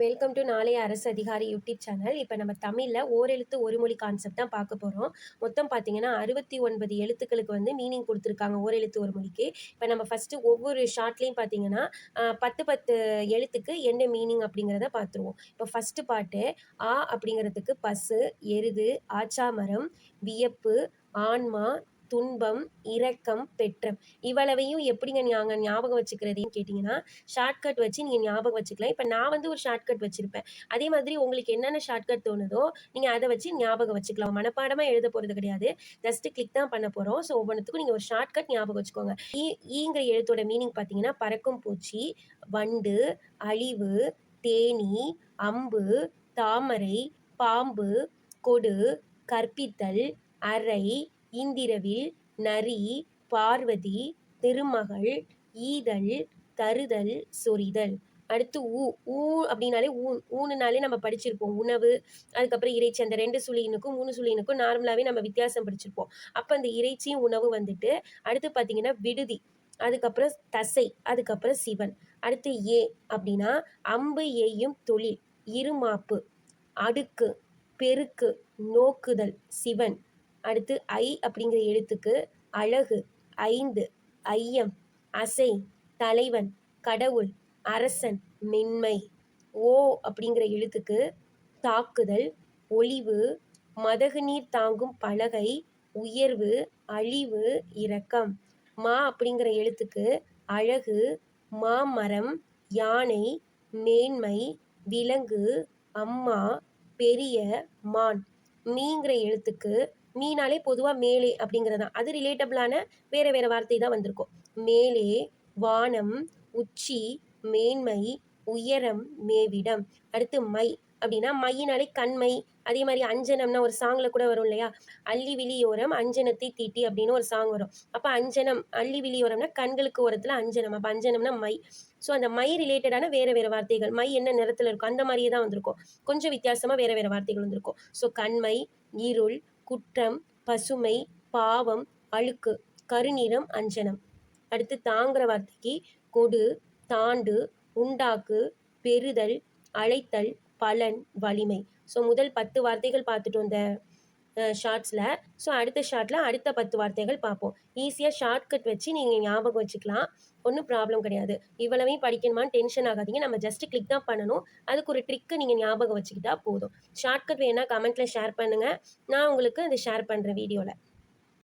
Welcome to நாளைய அரசு அதிகாரி யூடியூப் சேனல். இப்போ நம்ம தமிழில் ஓரெழுத்து ஒரு மொழி கான்செப்ட் தான் பார்க்க போகிறோம் மொத்தம் பார்த்தீங்கன்னா அறுபத்தி ஒன்பது எழுத்துக்களுக்கு வந்து மீனிங் கொடுத்துருக்காங்க ஓரெழுத்து ஒரு மொழிக்கு. இப்போ நம்ம ஃபஸ்ட்டு ஒவ்வொரு ஷார்ட்லேயும் பார்த்தீங்கன்னா பத்து பத்து எழுத்துக்கு என்ன மீனிங் அப்படிங்கிறத பார்த்துருவோம் இப்போ ஃபஸ்ட்டு பாட்டு ஆ அப்படிங்கிறதுக்கு பசு எருது ஆச்சாமரம் வியப்பு ஆன்மா துன்பம் இரக்கம் பெற்றம். இவ்வளவையும் எப்படிங்க நாங்கள் ஞாபகம் வச்சுக்கிறதையும் கேட்டிங்கன்னா ஷார்ட்கட் வச்சு நீங்கள் ஞாபகம் வச்சுக்கலாம். இப்போ நான் வந்து ஒரு ஷார்ட்கட் வச்சுருப்பேன். அதே மாதிரி உங்களுக்கு என்னென்ன ஷார்ட்கட் தோணுதோ நீங்கள் அதை வச்சு ஞாபகம் வச்சுக்கலாம். மனப்பாடமாக எழுத போகிறது கிடையாது. ஜஸ்ட்டு கிளிக் தான் பண்ண போகிறோம் ஸோ ஒவ்வொன்றுத்துக்கும் நீங்கள் ஒரு ஷார்ட்கட் ஞாபகம் வச்சுக்கோங்க. ஈங்கிற எழுத்தோட மீனிங் பார்த்தீங்கன்னா பறக்கும் பூச்சி வண்டு அழிவு தேனி அம்பு தாமரை பாம்பு கொடு கற்பித்தல் அறை இந்திரவில் நரி பார்வதி திருமகள் ஈதல் தருதல் சொரிதல். அடுத்து ஊ ஊ அப்படின்னாலே ஊன் ஊனுனாலே நம்ம படிச்சிருப்போம். உணவு அதுக்கப்புறம் இறைச்சி அந்த ரெண்டு சுழினுக்கும் மூணு சுழினுக்கும் நார்மலாகவே நம்ம வித்தியாசம் படிச்சிருப்போம். அப்போ அந்த இறைச்சியும் உணவு வந்துட்டு அடுத்து பார்த்தீங்கன்னா விடுதி அதுக்கப்புறம் தசை அதுக்கப்புறம் சிவன். அடுத்து ஏ அப்படின்னா அம்பு ஏயும் தொழில் இருமாப்பு அடுக்கு பெருக்கு நோக்குதல் சிவன். அடுத்து ஐ அப்படிங்கிற எழுத்துக்கு அழகு ஐந்து ஐயம் அசை தலைவன் கடவுள் அரசன் மென்மை. ஓ அப்படிங்கிற எழுத்துக்கு தாக்குதல் ஒளிவு மதகு நீர் தாங்கும் பலகை உயர்வு அழிவு இரக்கம். மா அப்படிங்கிற எழுத்துக்கு அழகு மாமரம் யானை மேன்மை விலங்கு அம்மா பெரிய மான். மீங்கிற எழுத்துக்கு மீனாலே பொதுவாக மேலே அப்படிங்கிறது. தான் அது ரிலேட்டபிளான வேறு வேறு வார்த்தை தான் வந்திருக்கும். மேலே வானம் உச்சி மேன்மை உயரம் மேவிடம். அடுத்து மை அப்படின்னா மையினாலே கண்மை. அதே மாதிரி அஞ்சனம்னா ஒரு சாங்கில் கூட வரும் இல்லையா? அள்ளி விழியோரம் அஞ்சனத்தை தீட்டி அப்படின்னு ஒரு சாங் வரும். அப்போ அஞ்சனம் அள்ளி விழியோரம்னா கண்களுக்கு ஓரத்தில் அஞ்சனம். அப்போ அஞ்சனம்னா மை. ஸோ அந்த மை ரிலேட்டடான வேறு வேறு வார்த்தைகள். மை என்ன நிறத்தில் இருக்கும்? அந்த மாதிரியே தான் வந்திருக்கும். கொஞ்சம் வித்தியாசமாக வேறு வேறு வார்த்தைகள் வந்திருக்கும். ஸோ கண்மை இருள் குற்றம் பசுமை பாவம் அழுக்கு கருநிறம் அஞ்சனம். அடுத்து தாங்கிற வார்த்தைக்கு கொடு தாண்டு உண்டாக்கு பெறுதல் அழைத்தல் பலன் வலிமை. ஸோ முதல் பத்து வார்த்தைகள் பார்த்துட்டோம் இந்த ஷார்ட்ஸில். ஸோ அடுத்த ஷார்ட்டில் அடுத்த பத்து வார்த்தைகள் பார்ப்போம். ஈஸியாக ஷார்ட்கட் வச்சு நீங்கள் ஞாபகம் வச்சுக்கலாம். ஒன்றும் ப்ராப்ளம் கிடையாது. இவ்வளவையும் படிக்கணுமான்னு டென்ஷன் ஆகாதீங்க. நம்ம ஜஸ்ட் கிளிக் தான் பண்ணணும். அதுக்கு ஒரு ட்ரிக்கு நீங்கள் ஞாபகம் வச்சுக்கிட்டா போதும். ஷார்ட்கட் வேணால் கமெண்ட்டில் ஷேர் பண்ணுங்கள் நான் உங்களுக்கு அதை ஷேர் பண்ணுறேன் வீடியோவில்